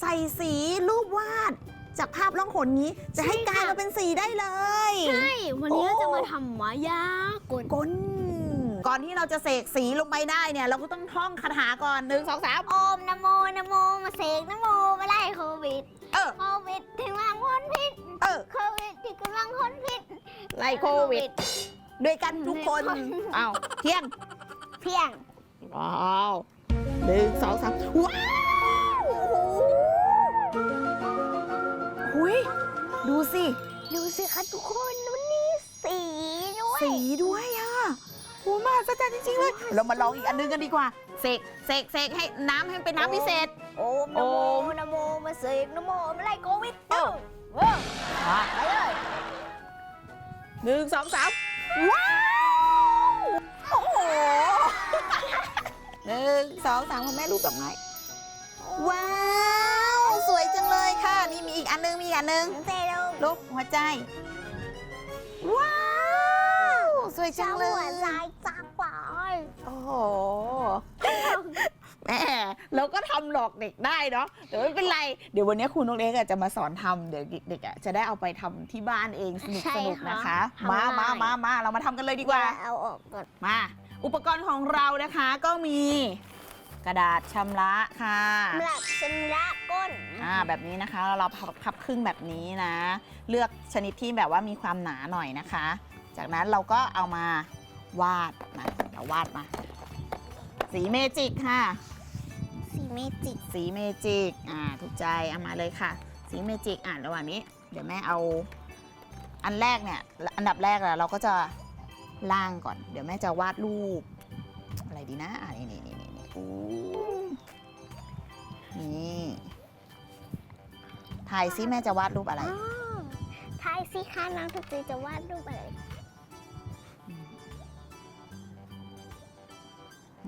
ใส่สีรูปวาด จากภาพล่องหนนี้ จะให้ใช่กลายค่ะมาเป็นสีได้เลย ใช่ วันนี้โอ้เราจะมาทำมายากลก้นก่อนที่เราจะเสกสีลงไปได้เนี่ย เราก็ต้องท่องคาถาก่อนหนึ่งสองสามโอมนะโมนะโมมาเสกนะโมมาไล่โควิดเออโควิดถึงกำลังพ้นพิษเออโควิดที่กำลังพ้นพิษไล่โควิดด้วยกันทุกคนด้วยกันอ้าวเที่ยงเพียงว้าวหนึ่งสองสามว้าว หุยดูสิ ดูสิคะทุกคนวันนี้สีด้วยสีด้วยอะโหมหัศจรรย์จริงๆเลย เรามาลองอีกอันนึงกันดีกว่า เสกเสกเสกให้น้ำให้มันเป็นน้ำพิเศษ โอมนะโมนะโมมาเสกนะโมมาไล่โควิดเออเอออะไปเลยหนึ่งสองสามว้าวโอ้โหหนึ่งสองสามคุณแม่รูปดอกไม้ว้าว อีกอันนึงมีอีกอันนึงเซลรูปหัวใจ ว้าว สวยจัเจ้างเลหัวย ใจจากปลายโอ้โหแม่เราก็ทำหลอกเด็กได้เนาะแต่ไม่เป็นไร เดี๋ยววันนี้ครูนกเล็กอะจะมาสอนทำเดี๋ยวเด็กๆอะจะได้เอาไปทำที่บ้านเองสนุกใช่สนุกค่ะนะคะทำมาง่ายมามามาเรามาทำกันเลยดีกว่า เอาออกก่อนมา อุปกรณ์ของเรานะคะก็มี กระดาษชำระค่ะสำหรับชำระก้นอ่าแบบนี้นะคะเราพับพับครึ่งแบบนี้นะ เลือกชนิดที่แบบว่ามีความหนาหน่อยนะคะ จากนั้นเราก็เอามาวาดนะเดี๋ยววาดมา สีเมจิกค่ะ สีเมจิกสีเมจิกอ่าถูกใจเอามาเลยค่ะ สีเมจิกอ่านระหว่างนี้ เดี๋ยวแม่เอาอันแรกเนี่ยอันดับแรกอะเราก็จะล่างก่อน เดี๋ยวแม่จะวาดรูปอะไรดีนะอ่านี่นี่นี่ นี่นี่อู้นี่ถ่ายซิแม่จะวาดรูปอะไรอ๋อทายสิคะน้องทุกทีจะวาดรูปอะไร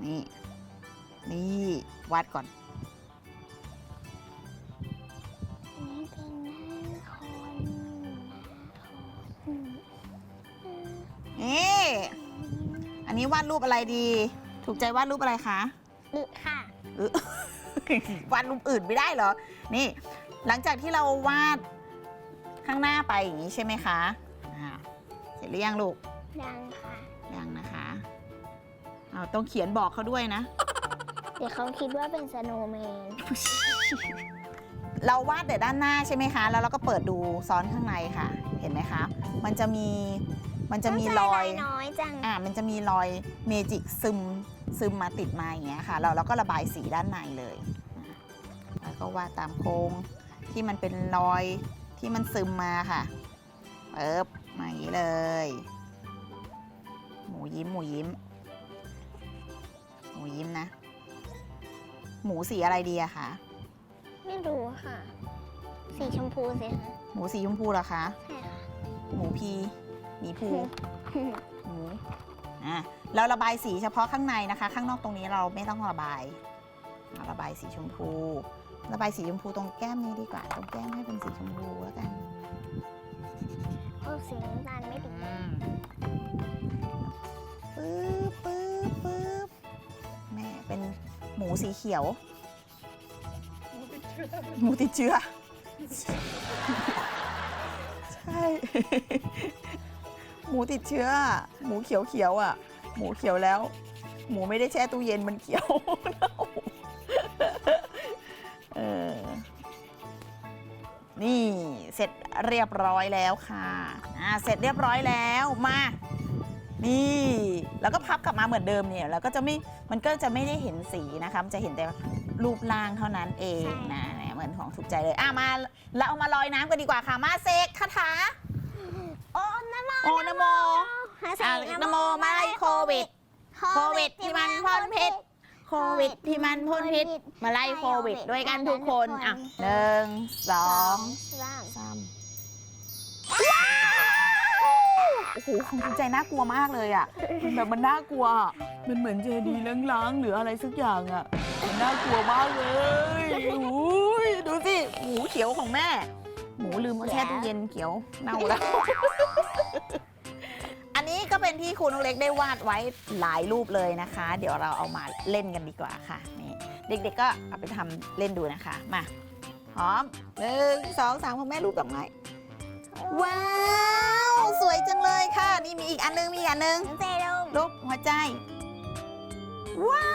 นี่ นี่วาดก่อน นี่เป็นหน้าคนหน้าคนนี่ อันนี้วาดรูปอะไรดี ถูกใจวาดรูปอะไรคะ อึค่ะวาดรูปอื่นไม่ได้เหรอ นี่ หลังจากที่เราวาดข้างหน้าไปอย่างนี้ใช่ไหมคะอ่าเสร็จหรือยังลูก ยังค่ะ ยังนะคะเอาต้องเขียนบอกเขาด้วยนะ เดี๋ยวเขาคิดว่าเป็นสโนว์แมน เราวาดแต่ด้านหน้าใช่ไหมคะ แล้วเราก็เปิดดูซ้อนข้างในค่ะ เห็นไหมคะ มันจะมี มันจะมีรอย น้อยจัง อ่า มันจะมีรอยเมจิกซึม ซึมมาติดมาอย่างเงี้ยค่ะเราเราก็ระบายสีด้านในเลยนะแล้วก็วาดตามโค้งที่มันเป็นรอยที่มันซึมมาค่ะเปิบมาอย่างนี้เลย หมูยิ้มหมูยิ้ม หมูยิ้มนะ หมูสีอะไรดีอะคะไม่รู้ค่ะ สีชมพูสิคะหมูสีชมพูเหรอคะ ใช่ค่ะ หมูพีหมีภูหมู อะเราระบายสีเฉพาะข้างในนะคะ ข้างนอกตรงนี้เราไม่ต้องระบายเราระบายสีชมพู ระบายสีชมพูตรงแก้มนี้ดีกว่า ตรงแก้มให้เป็นสีชมพูแล้วกันเอาสีน้ำตาลไม่ดีปึ๊บปึ๊บปึ๊บแม่เป็นหมูสีเขียว หมูติดเชื้อ ใช่ หมูติดเชื้อ หมูเขียวเขียวๆอะ หมูเขียวแล้ว หมูไม่ได้แช่ตู้เย็นมันเขียวเออนี่เสร็จเรียบร้อยแล้วค่ะอ่าเสร็จเรียบร้อยแล้วมานี่แล้วก็พับกลับมาเหมือนเดิมเนี่ยแล้วก็จะไม่มันก็จะไม่ได้เห็นสีนะคะมันจะเห็นแต่รูปร่างเท่านั้นเองนะเนี่ยเหมือนของถูกใจเลยอะมาเราเอามาลอยน้ำกันดีกว่าค่ะมาเสกคาถาโอ้นะ โมโอนะโมหาอะใส่นะโมมาไล่โควิด โควิดที่มันพ่นพิษ โควิดที่มันพ่นพิษ มาไล่โควิดด้วยกันทุกคน อะหนึ่งสองสามสามโอ้โหของถูกใจน่ากลัวมากเลยอะมันแบบมันน่ากลัวอะมันเหมือนเจดีย์ล้างๆหรืออะไรสักอย่างอะมันน่ากลัวมากเลยอุ้ยดูสิหมูเขียวของแม่ หมูลืมเอาแช่ตู้เย็นเขียวเน่าแล้ว อันนี้ก็เป็นที่ครูนกเล็กได้วาดไว้หลายรูปเลยนะคะ เดี๋ยวเราเอามาเล่นกันดีกว่าค่ะนี่เด็กๆก็เอาไปทำเล่นดูนะคะ มาพร้อมหนึ่งสองสามคุณแม่รูปดอกไม้ว้าว สวยจังเลยค่ะ นี่มีอีกอันนึงมีอีกอันนึงเซรุ่มรูปหัวใจ ว้า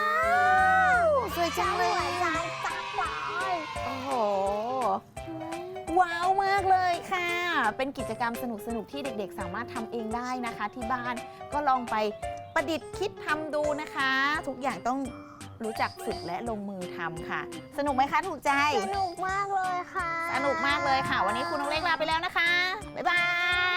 ว สวยจังเลยหัวใจจักรวาลโอ้โห ว้าวมากเลยค่ะ เป็นกิจกรรมสนุกๆที่เด็กๆ สามารถทำเองได้นะคะ ที่บ้านก็ลองไปประดิษฐ์คิดทำดูนะคะ ทุกอย่างต้องรู้จักฝึกและลงมือทำค่ะ สนุกไหมคะถูกใจ สนุกมากเลยค่ะ สนุกมากเลยค่ะ วันนี้คุณน้องเล็กลาไปแล้วนะคะ บ๊ายบาย